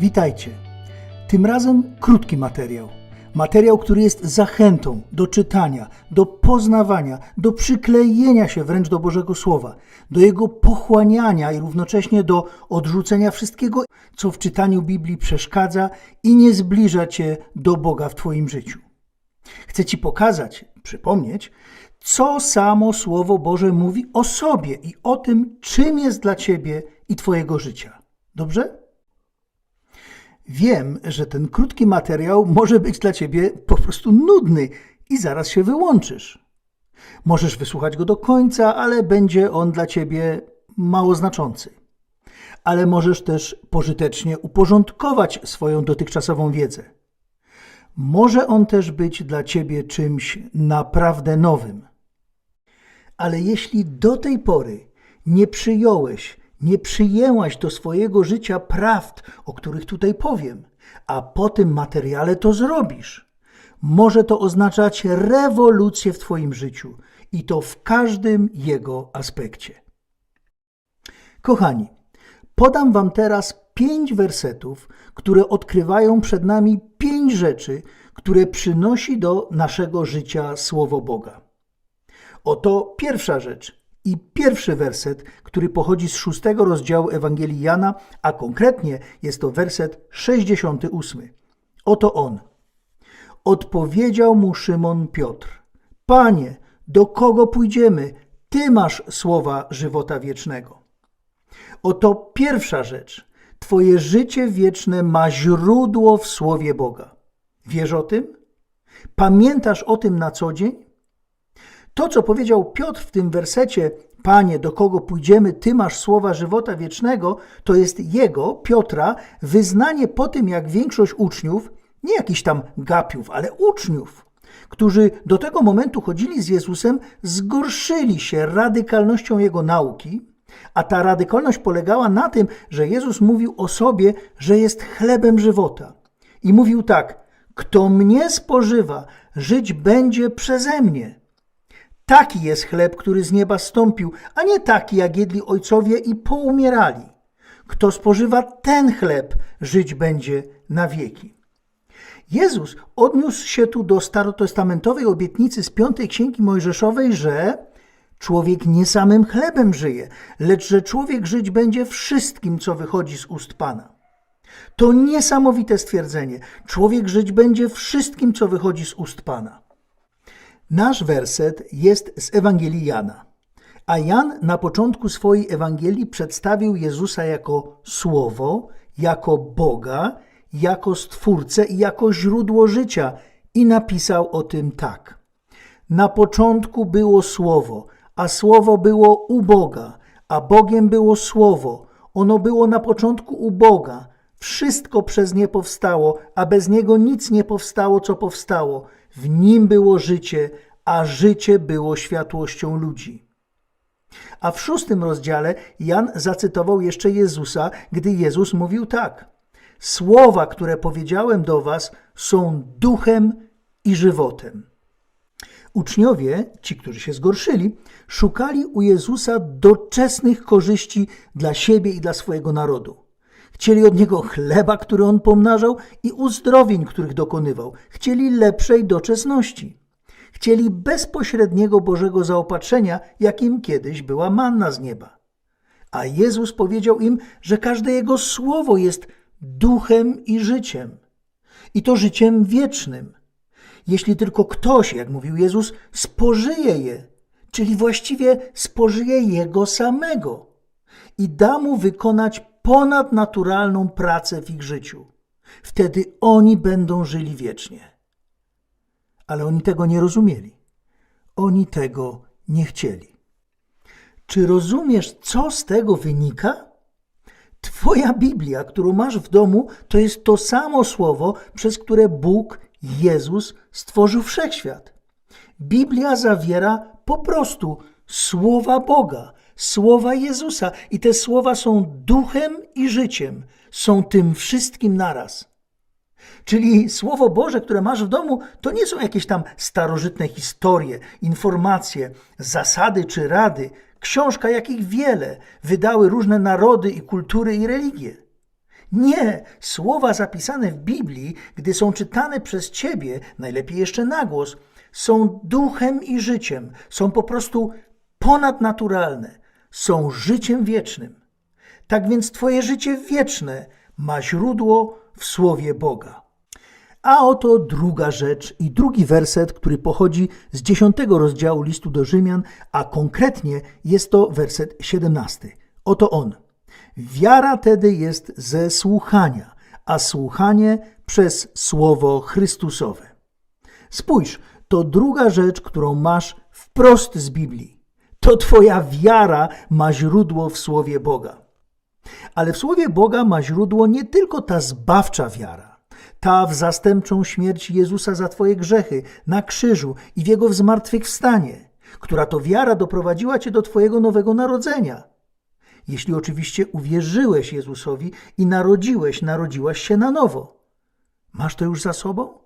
Witajcie. Tym razem krótki materiał. Materiał, który jest zachętą do czytania, do poznawania, do przyklejenia się wręcz do Bożego Słowa, do jego pochłaniania i równocześnie do odrzucenia wszystkiego, co w czytaniu Biblii przeszkadza i nie zbliża cię do Boga w Twoim życiu. Chcę Ci pokazać, przypomnieć, co samo Słowo Boże mówi o sobie i o tym, czym jest dla Ciebie i Twojego życia. Dobrze? Wiem, że ten krótki materiał może być dla Ciebie po prostu nudny i zaraz się wyłączysz. Możesz wysłuchać go do końca, ale będzie on dla Ciebie mało znaczący. Ale możesz też pożytecznie uporządkować swoją dotychczasową wiedzę. Może on też być dla Ciebie czymś naprawdę nowym. Ale jeśli do tej pory nie przyjąłeś, nie przyjęłaś do swojego życia prawd, o których tutaj powiem, a po tym materiale to zrobisz, może to oznaczać rewolucję w Twoim życiu i to w każdym jego aspekcie. Kochani, podam Wam teraz pięć wersetów, które odkrywają przed nami pięć rzeczy, które przynosi do naszego życia Słowo Boga. Oto pierwsza rzecz i pierwszy werset, który pochodzi z szóstego rozdziału Ewangelii Jana, a konkretnie jest to werset 68. Oto on. Odpowiedział mu Szymon Piotr: Panie, do kogo pójdziemy? Ty masz słowa żywota wiecznego. Oto pierwsza rzecz. Twoje życie wieczne ma źródło w Słowie Boga. Wiesz o tym? Pamiętasz o tym na co dzień? To, co powiedział Piotr w tym wersecie, Panie, do kogo pójdziemy, Ty masz słowa żywota wiecznego, to jest jego, Piotra, wyznanie po tym, jak większość uczniów, nie jakichś tam gapiów, ale uczniów, którzy do tego momentu chodzili z Jezusem, zgorszyli się radykalnością jego nauki, a ta radykalność polegała na tym, że Jezus mówił o sobie, że jest chlebem żywota. I mówił tak: Kto mnie spożywa, żyć będzie przeze mnie. Taki jest chleb, który z nieba stąpił, a nie taki, jak jedli ojcowie i poumierali. Kto spożywa ten chleb, żyć będzie na wieki. Jezus odniósł się tu do starotestamentowej obietnicy z piątej księgi Mojżeszowej, że człowiek nie samym chlebem żyje, lecz że człowiek żyć będzie wszystkim, co wychodzi z ust Pana. To niesamowite stwierdzenie. Człowiek żyć będzie wszystkim, co wychodzi z ust Pana. Nasz werset jest z Ewangelii Jana. A Jan na początku swojej Ewangelii przedstawił Jezusa jako Słowo, jako Boga, jako Stwórcę i jako źródło życia i napisał o tym tak. Na początku było Słowo, a Słowo było u Boga, a Bogiem było Słowo. Ono było na początku u Boga. Wszystko przez nie powstało, a bez niego nic nie powstało, co powstało. W nim było życie, a życie było światłością ludzi. A w szóstym rozdziale Jan zacytował jeszcze Jezusa, gdy Jezus mówił tak: Słowa, które powiedziałem do was, są duchem i żywotem. Uczniowie, ci, którzy się zgorszyli, szukali u Jezusa doczesnych korzyści dla siebie i dla swojego narodu. Chcieli od niego chleba, który on pomnażał, i uzdrowień, których dokonywał. Chcieli lepszej doczesności. Chcieli bezpośredniego Bożego zaopatrzenia, jakim kiedyś była manna z nieba. A Jezus powiedział im, że każde jego słowo jest duchem i życiem. I to życiem wiecznym. Jeśli tylko ktoś, jak mówił Jezus, spożyje je, czyli właściwie spożyje jego samego i da mu wykonać ponadnaturalną pracę w ich życiu. Wtedy oni będą żyli wiecznie. Ale oni tego nie rozumieli. Oni tego nie chcieli. Czy rozumiesz, co z tego wynika? Twoja Biblia, którą masz w domu, to jest to samo słowo, przez które Bóg, Jezus stworzył wszechświat. Biblia zawiera po prostu słowa Boga, słowa Jezusa. I te słowa są duchem i życiem, są tym wszystkim naraz. Czyli Słowo Boże, które masz w domu, to nie są jakieś tam starożytne historie, informacje, zasady czy rady, książka jakich wiele wydały różne narody i kultury i religie. Nie, słowa zapisane w Biblii, gdy są czytane przez Ciebie, najlepiej jeszcze na głos, są duchem i życiem, są po prostu ponadnaturalne, są życiem wiecznym. Tak więc Twoje życie wieczne ma źródło w Słowie Boga. A oto druga rzecz i drugi werset, który pochodzi z dziesiątego rozdziału listu do Rzymian, a konkretnie jest to werset siedemnasty. Oto on. Wiara tedy jest ze słuchania, a słuchanie przez Słowo Chrystusowe. Spójrz, to druga rzecz, którą masz wprost z Biblii. To Twoja wiara ma źródło w Słowie Boga. Ale w Słowie Boga ma źródło nie tylko ta zbawcza wiara, ta w zastępczą śmierć Jezusa za Twoje grzechy na krzyżu i w Jego zmartwychwstanie, która to wiara doprowadziła Cię do Twojego nowego narodzenia. Jeśli oczywiście uwierzyłeś Jezusowi i narodziłeś, narodziłaś się na nowo. Masz to już za sobą?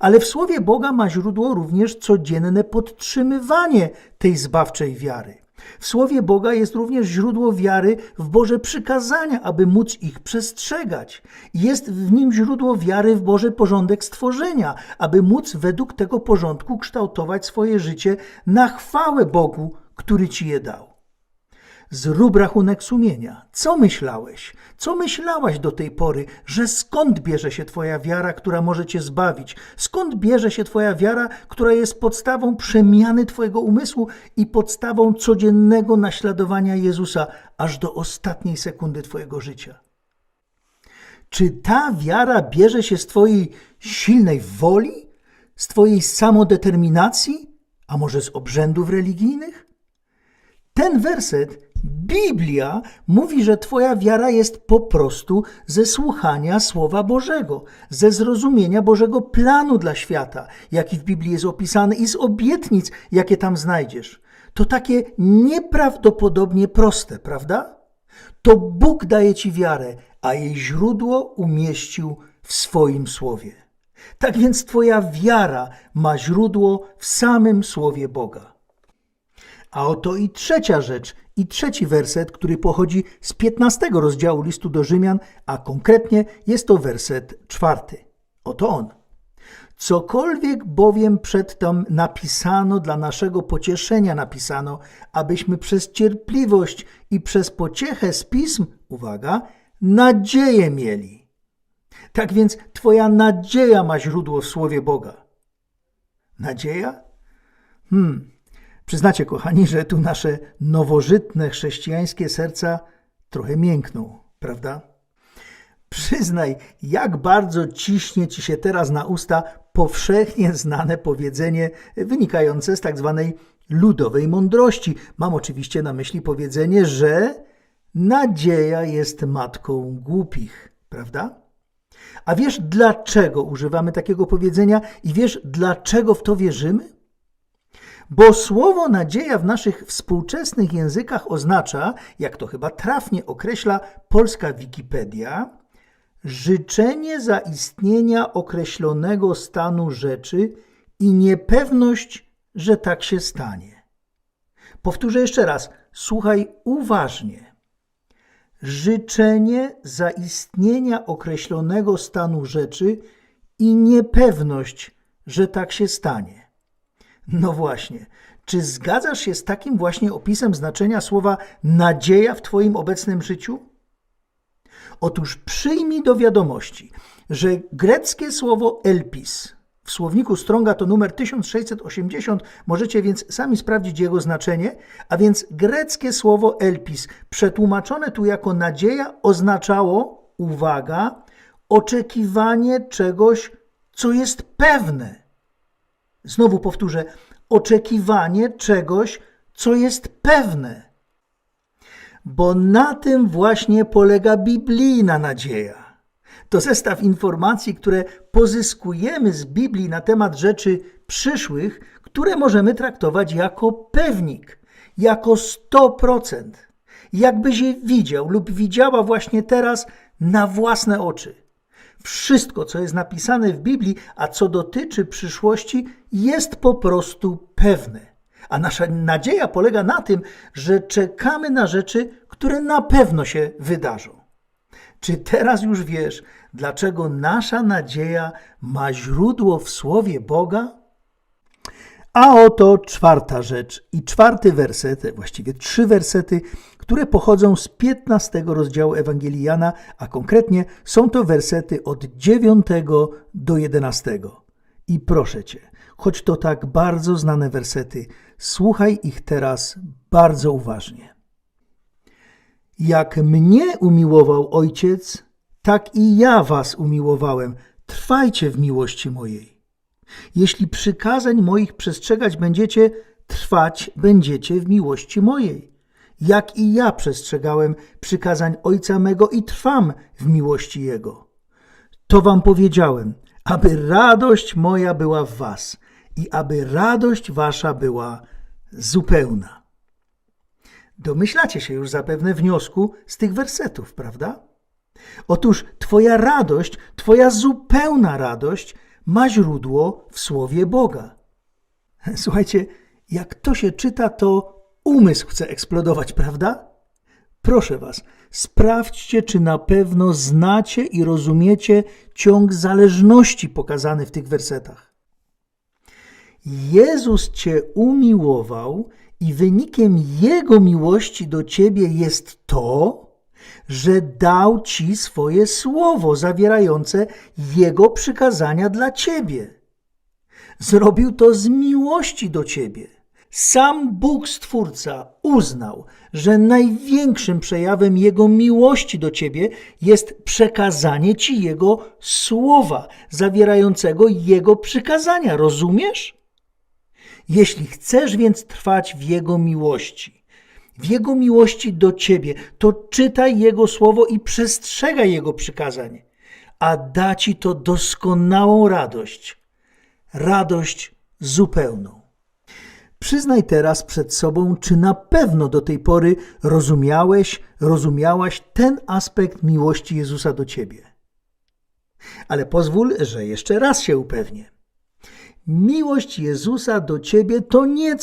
Ale w Słowie Boga ma źródło również codzienne podtrzymywanie tej zbawczej wiary. W Słowie Boga jest również źródło wiary w Boże przykazania, aby móc ich przestrzegać. Jest w nim źródło wiary w Boży porządek stworzenia, aby móc według tego porządku kształtować swoje życie na chwałę Bogu, który ci je dał. Zrób rachunek sumienia. Co myślałeś? Co myślałaś do tej pory, że skąd bierze się Twoja wiara, która może Cię zbawić? Skąd bierze się Twoja wiara, która jest podstawą przemiany Twojego umysłu i podstawą codziennego naśladowania Jezusa aż do ostatniej sekundy Twojego życia? Czy ta wiara bierze się z Twojej silnej woli, z Twojej samodeterminacji, a może z obrzędów religijnych? Ten werset Biblia mówi, że Twoja wiara jest po prostu ze słuchania Słowa Bożego, ze zrozumienia Bożego planu dla świata, jaki w Biblii jest opisany, i z obietnic, jakie tam znajdziesz. To takie nieprawdopodobnie proste, prawda? To Bóg daje Ci wiarę, a jej źródło umieścił w swoim Słowie. Tak więc Twoja wiara ma źródło w samym Słowie Boga. A oto i trzecia rzecz, i trzeci werset, który pochodzi z 15 rozdziału listu do Rzymian, a konkretnie jest to werset czwarty. Oto on. Cokolwiek bowiem przedtem napisano dla naszego pocieszenia napisano, abyśmy przez cierpliwość i przez pociechę z pism, uwaga, nadzieję mieli. Tak więc Twoja nadzieja ma źródło w Słowie Boga. Nadzieja? Hmm, Przyznacie, kochani, że tu nasze nowożytne chrześcijańskie serca trochę miękną, prawda? Przyznaj, jak bardzo ciśnie ci się teraz na usta powszechnie znane powiedzenie wynikające z tak zwanej ludowej mądrości. Mam oczywiście na myśli powiedzenie, że nadzieja jest matką głupich, prawda? A wiesz, dlaczego używamy takiego powiedzenia i wiesz, dlaczego w to wierzymy? Bo słowo nadzieja w naszych współczesnych językach oznacza, jak to chyba trafnie określa polska Wikipedia, życzenie zaistnienia określonego stanu rzeczy i niepewność, że tak się stanie. Powtórzę jeszcze raz, słuchaj uważnie. Życzenie zaistnienia określonego stanu rzeczy i niepewność, że tak się stanie. No właśnie. Czy zgadzasz się z takim właśnie opisem znaczenia słowa nadzieja w Twoim obecnym życiu? Otóż przyjmij do wiadomości, że greckie słowo elpis w słowniku Stronga to numer 1680, możecie więc sami sprawdzić jego znaczenie, a więc greckie słowo elpis, przetłumaczone tu jako nadzieja, oznaczało, uwaga, oczekiwanie czegoś, co jest pewne Znowu powtórzę, oczekiwanie czegoś, co jest pewne. Bo na tym właśnie polega biblijna nadzieja. To zestaw informacji, które pozyskujemy z Biblii na temat rzeczy przyszłych, które możemy traktować jako pewnik, jako 100%. Jakbyś je widział lub widziała właśnie teraz na własne oczy. Wszystko, co jest napisane w Biblii, a co dotyczy przyszłości, jest po prostu pewne. A nasza nadzieja polega na tym, że czekamy na rzeczy, które na pewno się wydarzą. Czy teraz już wiesz, dlaczego nasza nadzieja ma źródło w Słowie Boga? A oto czwarta rzecz i czwarty werset, właściwie trzy wersety, które pochodzą z 15 rozdziału Ewangelii Jana, a konkretnie są to wersety od 9 do 11. I proszę Cię, choć to tak bardzo znane wersety, słuchaj ich teraz bardzo uważnie. Jak mnie umiłował Ojciec, tak i ja was umiłowałem. Trwajcie w miłości mojej. Jeśli przykazań moich przestrzegać będziecie, trwać będziecie w miłości mojej. Jak i ja przestrzegałem przykazań Ojca mego i trwam w miłości Jego. To wam powiedziałem, aby radość moja była w was i aby radość wasza była zupełna. Domyślacie się już zapewne wniosku z tych wersetów, prawda? Otóż Twoja radość, Twoja zupełna radość ma źródło w Słowie Boga. Słuchajcie, jak to się czyta, to umysł chce eksplodować, prawda? Proszę Was, sprawdźcie, czy na pewno znacie i rozumiecie ciąg zależności pokazany w tych wersetach. Jezus Cię umiłował i wynikiem Jego miłości do Ciebie jest to, że dał Ci swoje słowo zawierające Jego przykazania dla Ciebie. Zrobił to z miłości do Ciebie. Sam Bóg Stwórca uznał, że największym przejawem Jego miłości do Ciebie jest przekazanie Ci Jego słowa zawierającego Jego przykazania. Rozumiesz? Jeśli chcesz więc trwać w Jego miłości, w Jego miłości do Ciebie, to czytaj Jego słowo i przestrzegaj Jego przykazań, a da Ci to doskonałą radość, radość zupełną. Przyznaj teraz przed sobą, czy na pewno do tej pory rozumiałeś, rozumiałaś ten aspekt miłości Jezusa do Ciebie. Ale pozwól, że jeszcze raz się upewnię. Miłość Jezusa do ciebie to nie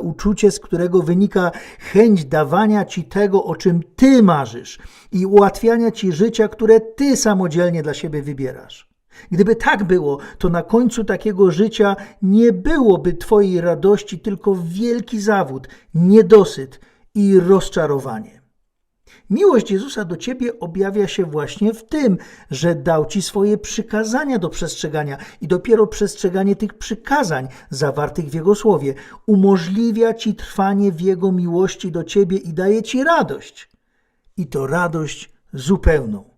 uczucie, z którego wynika chęć dawania ci tego, o czym ty marzysz i ułatwiania ci życia, które ty samodzielnie dla siebie wybierasz. Gdyby tak było, to na końcu takiego życia nie byłoby twojej radości, tylko wielki zawód, niedosyt i rozczarowanie. Miłość Jezusa do ciebie objawia się właśnie w tym, że dał ci swoje przykazania do przestrzegania i dopiero przestrzeganie tych przykazań zawartych w Jego słowie umożliwia ci trwanie w Jego miłości do ciebie i daje ci radość. I to radość zupełną.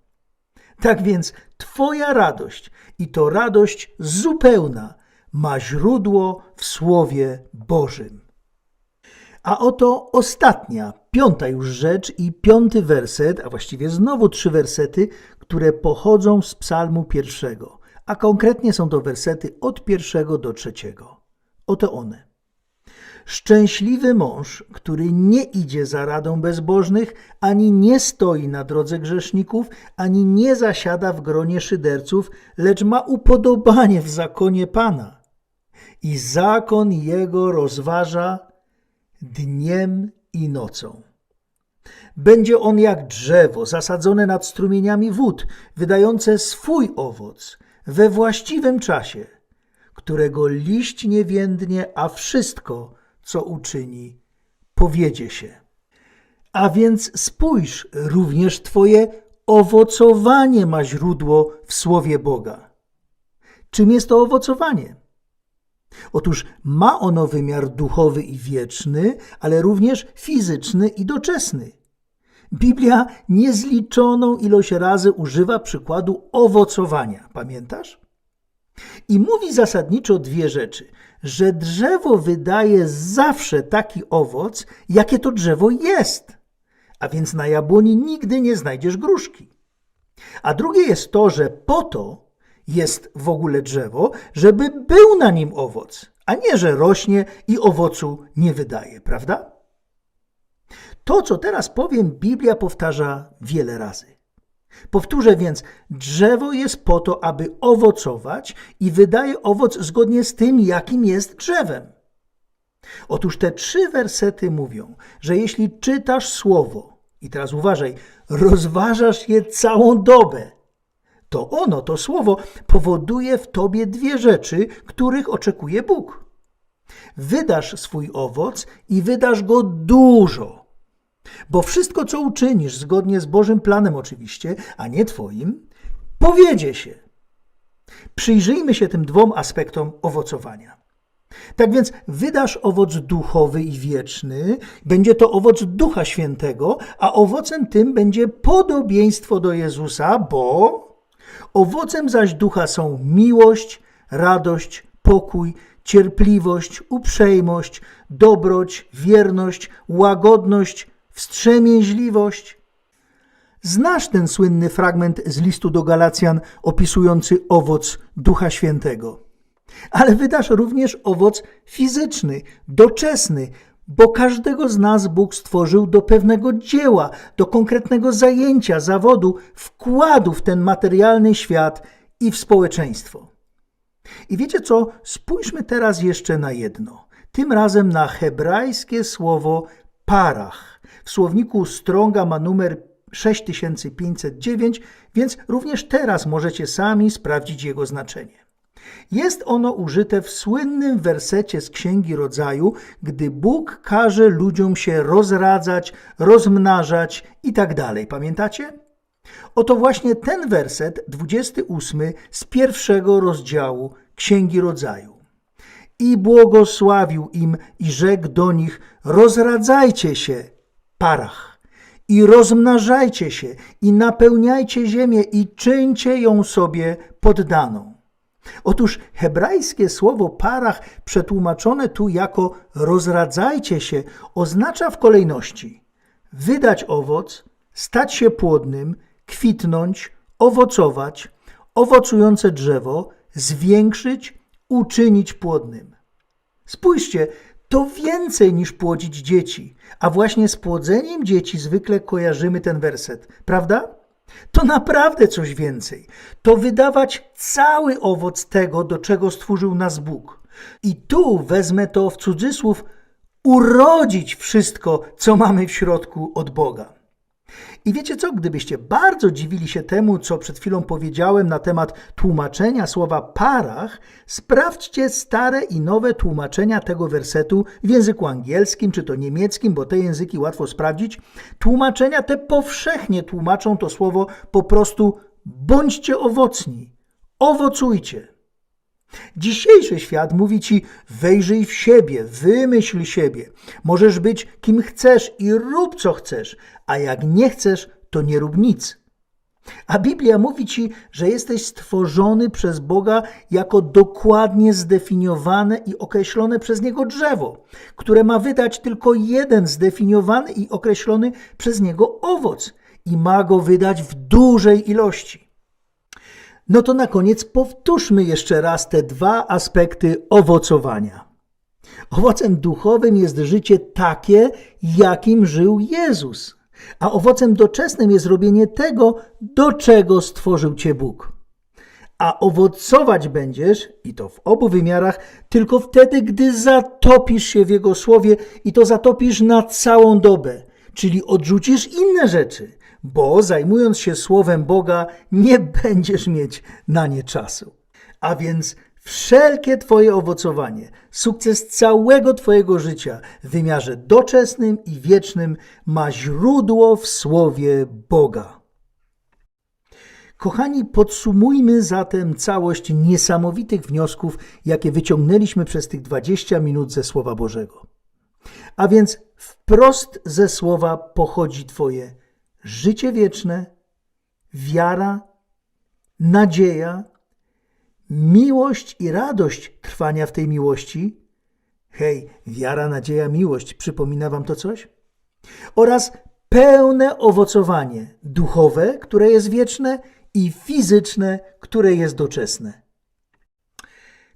Tak więc Twoja radość i to radość zupełna ma źródło w Słowie Bożym. A oto ostatnia, piąta już rzecz i piąty werset, a właściwie znowu trzy wersety, które pochodzą z psalmu pierwszego, a konkretnie są to wersety od pierwszego do trzeciego. Oto one. Szczęśliwy mąż, który nie idzie za radą bezbożnych, ani nie stoi na drodze grzeszników, ani nie zasiada w gronie szyderców, lecz ma upodobanie w zakonie Pana. I zakon jego rozważa dniem i nocą. Będzie on jak drzewo zasadzone nad strumieniami wód, wydające swój owoc we właściwym czasie, którego liść nie więdnie, a wszystko, co uczyni, powiedzie się. A więc spójrz, również Twoje owocowanie ma źródło w Słowie Boga. Czym jest to owocowanie? Otóż ma ono wymiar duchowy i wieczny, ale również fizyczny i doczesny. Biblia niezliczoną ilość razy używa przykładu owocowania. Pamiętasz? I mówi zasadniczo dwie rzeczy: że drzewo wydaje zawsze taki owoc, jakie to drzewo jest. A więc na jabłoni nigdy nie znajdziesz gruszki. A drugie jest to, że po to, jest w ogóle drzewo, żeby był na nim owoc, a nie, że rośnie i owocu nie wydaje, prawda? To, co teraz powiem, Biblia powtarza wiele razy. Powtórzę więc, drzewo jest po to, aby owocować i wydaje owoc zgodnie z tym, jakim jest drzewem. Otóż te trzy wersety mówią, że jeśli czytasz słowo i teraz uważaj, rozważasz je całą dobę, to ono, to słowo, powoduje w tobie dwie rzeczy, których oczekuje Bóg. Wydasz swój owoc i wydasz go dużo. Bo wszystko, co uczynisz, zgodnie z Bożym planem oczywiście, a nie Twoim, powiedzie się. Przyjrzyjmy się tym dwom aspektom owocowania. Tak więc wydasz owoc duchowy i wieczny, będzie to owoc Ducha Świętego, a owocem tym będzie podobieństwo do Jezusa, bo owocem zaś ducha są miłość, radość, pokój, cierpliwość, uprzejmość, dobroć, wierność, łagodność, wstrzemięźliwość. Znasz ten słynny fragment z listu do Galacjan opisujący owoc Ducha Świętego. Ale wydasz również owoc fizyczny, doczesny, bo każdego z nas Bóg stworzył do pewnego dzieła, do konkretnego zajęcia, zawodu, wkładu w ten materialny świat i w społeczeństwo. I wiecie co? Spójrzmy teraz jeszcze na jedno. Tym razem na hebrajskie słowo parach. W słowniku Stronga ma numer 6509, więc również teraz możecie sami sprawdzić jego znaczenie. Jest ono użyte w słynnym wersecie z Księgi Rodzaju, gdy Bóg każe ludziom się rozradzać, rozmnażać i tak. Pamiętacie? Oto właśnie ten werset, 28 z pierwszego rozdziału Księgi Rodzaju. I błogosławił im i rzekł do nich: Rozradzajcie się, parach, i rozmnażajcie się, i napełniajcie ziemię, i czyńcie ją sobie poddaną. Otóż hebrajskie słowo parach, przetłumaczone tu jako rozradzajcie się, oznacza w kolejności wydać owoc, stać się płodnym, kwitnąć, owocować, owocujące drzewo, zwiększyć, uczynić płodnym. Spójrzcie, to więcej niż płodzić dzieci, a właśnie z płodzeniem dzieci zwykle kojarzymy ten werset, prawda? To naprawdę coś więcej. To wydawać cały owoc tego, do czego stworzył nas Bóg. I tu wezmę to w cudzysłów urodzić wszystko, co mamy w środku od Boga. I wiecie co, gdybyście bardzo dziwili się temu, co przed chwilą powiedziałem na temat tłumaczenia słowa parach, sprawdźcie stare i nowe tłumaczenia tego wersetu w języku angielskim czy to niemieckim, bo te języki łatwo sprawdzić. Tłumaczenia te powszechnie tłumaczą to słowo po prostu bądźcie owocni, owocujcie. Dzisiejszy świat mówi ci: wejrzyj w siebie, wymyśl siebie. Możesz być kim chcesz i rób co chcesz, a jak nie chcesz, to nie rób nic. A Biblia mówi ci, że jesteś stworzony przez Boga jako dokładnie zdefiniowane i określone przez Niego drzewo, które ma wydać tylko jeden zdefiniowany i określony przez Niego owoc i ma go wydać w dużej ilości. No to na koniec powtórzmy jeszcze raz te dwa aspekty owocowania. Owocem duchowym jest życie takie, jakim żył Jezus, a owocem doczesnym jest robienie tego, do czego stworzył Cię Bóg. A owocować będziesz, i to w obu wymiarach, tylko wtedy, gdy zatopisz się w Jego słowie i to zatopisz na całą dobę, czyli odrzucisz inne rzeczy bo zajmując się słowem Boga, nie będziesz mieć na nie czasu. A więc wszelkie Twoje owocowanie, sukces całego Twojego życia w wymiarze doczesnym i wiecznym ma źródło w słowie Boga. Kochani, podsumujmy zatem całość niesamowitych wniosków, jakie wyciągnęliśmy przez tych 20 minut ze Słowa Bożego. A więc wprost ze Słowa pochodzi Twoje życie wieczne, wiara, nadzieja, miłość i radość trwania w tej miłości. Hej, wiara, nadzieja, miłość, przypomina Wam to coś? Oraz pełne owocowanie duchowe, które jest wieczne, i fizyczne, które jest doczesne.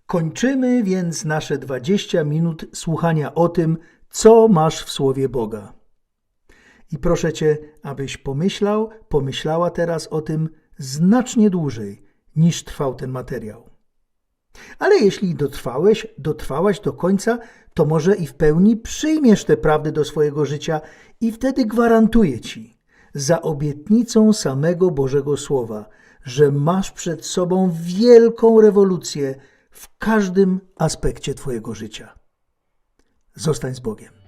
Kończymy więc nasze 20 minut słuchania o tym, co masz w Słowie Boga. I proszę Cię, abyś pomyślał, pomyślała teraz o tym znacznie dłużej, niż trwał ten materiał. Ale jeśli dotrwałeś, dotrwałaś do końca, to może i w pełni przyjmiesz te prawdy do swojego życia i wtedy gwarantuję Ci, za obietnicą samego Bożego Słowa, że masz przed sobą wielką rewolucję w każdym aspekcie Twojego życia. Zostań z Bogiem.